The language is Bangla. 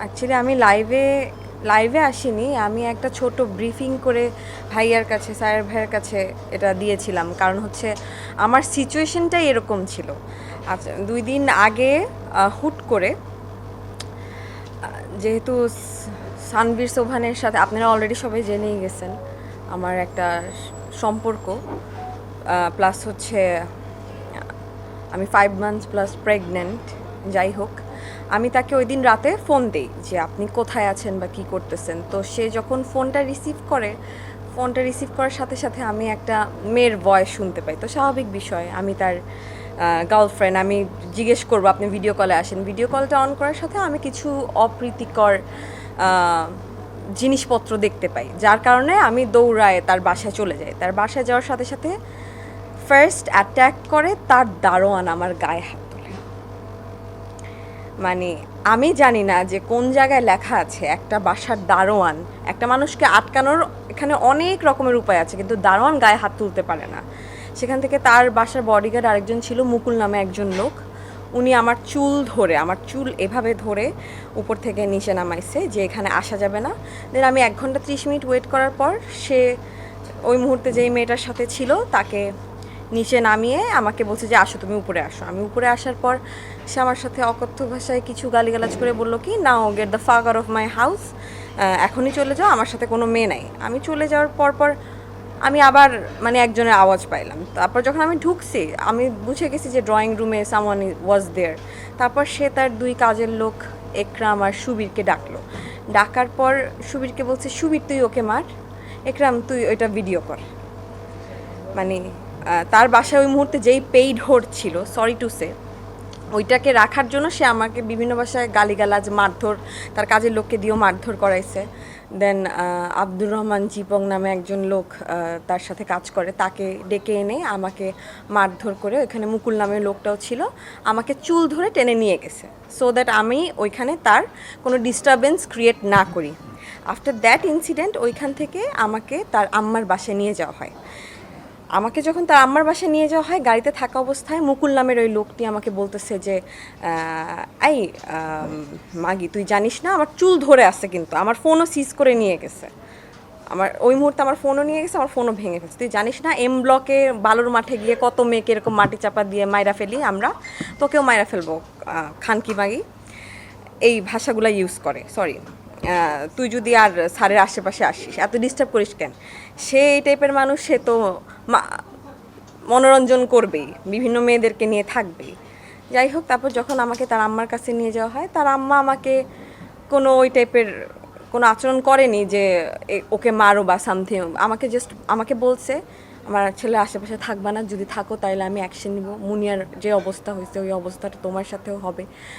অ্যাকচুয়ালি আমি লাইভে লাইভে আসিনি, আমি একটা ছোট ব্রিফিং করে ভাইয়ার কাছে, স্যার ভাইয়ের কাছে এটা দিয়েছিলাম। কারণ হচ্ছে আমার সিচুয়েশনটাই এরকম ছিল। আচ্ছা দুই দিন আগে হুট করে যেহেতু সানবীর, সোভানের সাথে, আপনারা অলরেডি সবাই জেনেই গেছেন আমার একটা সম্পর্ক। প্লাস হচ্ছে, আমি ফাইভ মান্থস প্লাস প্রেগনেন্ট যাই হোক, আমি তাকে ওই দিন রাতে ফোন দিই যে আপনি কোথায় আছেন বা কি করতেছেন। তো সে যখন ফোনটা রিসিভ করে, ফোনটা রিসিভ করার সাথে সাথে আমি একটা মেয়ের ভয়েস শুনতে পাই। তো স্বাভাবিক বিষয়, আমি তার গার্লফ্রেন্ড আমি জিজ্ঞেস করব, আপনি ভিডিও কলে আসেন। ভিডিও কলটা অন করার সাথে আমি কিছু অপ্রীতিকর জিনিসপত্র দেখতে পাই। যার কারণে আমি দৌড়ায় তার বাসায় চলে যাই। তার বাসায় যাওয়ার সাথে সাথে ফার্স্ট অ্যাট্যাক করে তার দারোয়ান আমার গায়ে হাত মানে আমি জানি না যে কোন জায়গায় লেখা আছে, একটা বাসার দারোয়ান। একটা মানুষকে আটকানোর এখানে অনেক রকমের উপায় আছে, কিন্তু দারোয়ান গায়ে হাত তুলতে পারে না। সেখান থেকে তার বাসার বডিগার্ড আরেকজন ছিল, মুকুল নামে একজন লোক। উনি আমার চুল ধরে, আমার চুল এভাবে ধরে উপর থেকে নিচে নামাইছে যে এখানে আসা যাবে না। দেন আমি এক ঘণ্টা ত্রিশ মিনিট ওয়েট করার পর সে ওই মুহূর্তে যেই মেয়েটার সাথে ছিল, তাকে নিচে নামিয়ে আমাকে বলছে যে, আসো, তুমি উপরে আসো। আমি উপরে আসার পর সে আমার সাথে অকথ্য ভাষায় কিছু গালিগালাজ করে বলল কি, now get the fucker of my house এখনই চলে যাও, আমার সাথে কোনো মেয়ে নাই। আমি চলে যাওয়ার পর পর আমি আবার মানে একজনের আওয়াজ পাইলাম। তারপর যখন আমি ঢুকছি, আমি বুঝে গেছি যে ড্রয়িং রুমে সামওয়ান ওয়াজ দেয়ার তারপর সে তার দুই কাজের লোক একরাম আর সুবীরকে ডাকলো। ডাকার পর সুবীরকে বলছে, সুবীর, তুই ওকে মার। একরাম, তুই ওইটা ভিডিও কর। মানে তার বাসায় ওই মুহূর্তে যেই পেইড হোড ছিল সরি টু সে ওইটাকে রাখার জন্য সে আমাকে বিভিন্ন ভাষায় গালিগালাজ, মারধর, তার কাজের লোককে দিয়েও মারধর করাইছে। দেন আব্দুর রহমান জিপং নামে একজন লোক তার সাথে কাজ করে, তাকে ডেকে এনে আমাকে মারধর করে ওইখানে মুকুল নামের লোকটাও ছিল, আমাকে চুল ধরে টেনে নিয়ে গেছে। সো দ্যাট আমি ওইখানে তার কোনো ডিস্টারবেন্স ক্রিয়েট না করি। আফটার দ্যাট ইনসিডেন্ট ওইখান থেকে আমাকে তার আম্মার বাসায় নিয়ে যাওয়া হয়। আমাকে যখন তার আম্মার বাসায় নিয়ে যাওয়া হয়, গাড়িতে থাকা অবস্থায় মুকুল নামের ওই লোকটি আমাকে বলতেছে যে এই মাগি, তুই জানিস না, আমার চুল ধরে আছে কিন্তু, আমার ফোনও সিজ করে নিয়ে গেছে। আমার, ওই মুহূর্তে আমার ফোনও নিয়ে গেছে, আমার ফোনও ভেঙে ফেলছে। তুই জানিস না এম ব্লকে বালুর মাঠে গিয়ে কত মেয়েকে এরকম মাটি চাপা দিয়ে মাইরা ফেলি আমরা? তোকেও মাইরা ফেলব খানকি মাগি। এই ভাষাগুলো ইউজ করে সরি তুই যদি আর স্যারের আশেপাশে আসিস, এত ডিস্টার্ব করিস কেন? সে এই টাইপের মানুষ, সে তো মনোরঞ্জন করবেই, বিভিন্ন মেয়েদেরকে নিয়ে থাকবেই। যাই হোক, তারপর যখন আমাকে তার আম্মার কাছে নিয়ে যাওয়া হয়, তার আম্মা আমাকে কোনো ওই টাইপের কোনো আচরণ করেনি যে ওকে মারো বা সামথিং আমাকে জাস্ট আমাকে বলছে, আমার ছেলে আশেপাশে থাকবা না, যদি থাকো তাহলে আমি অ্যাকশন নিব। মুনিয়ার যে অবস্থা হয়েছে, ওই অবস্থাটা তোমার সাথেও হবে।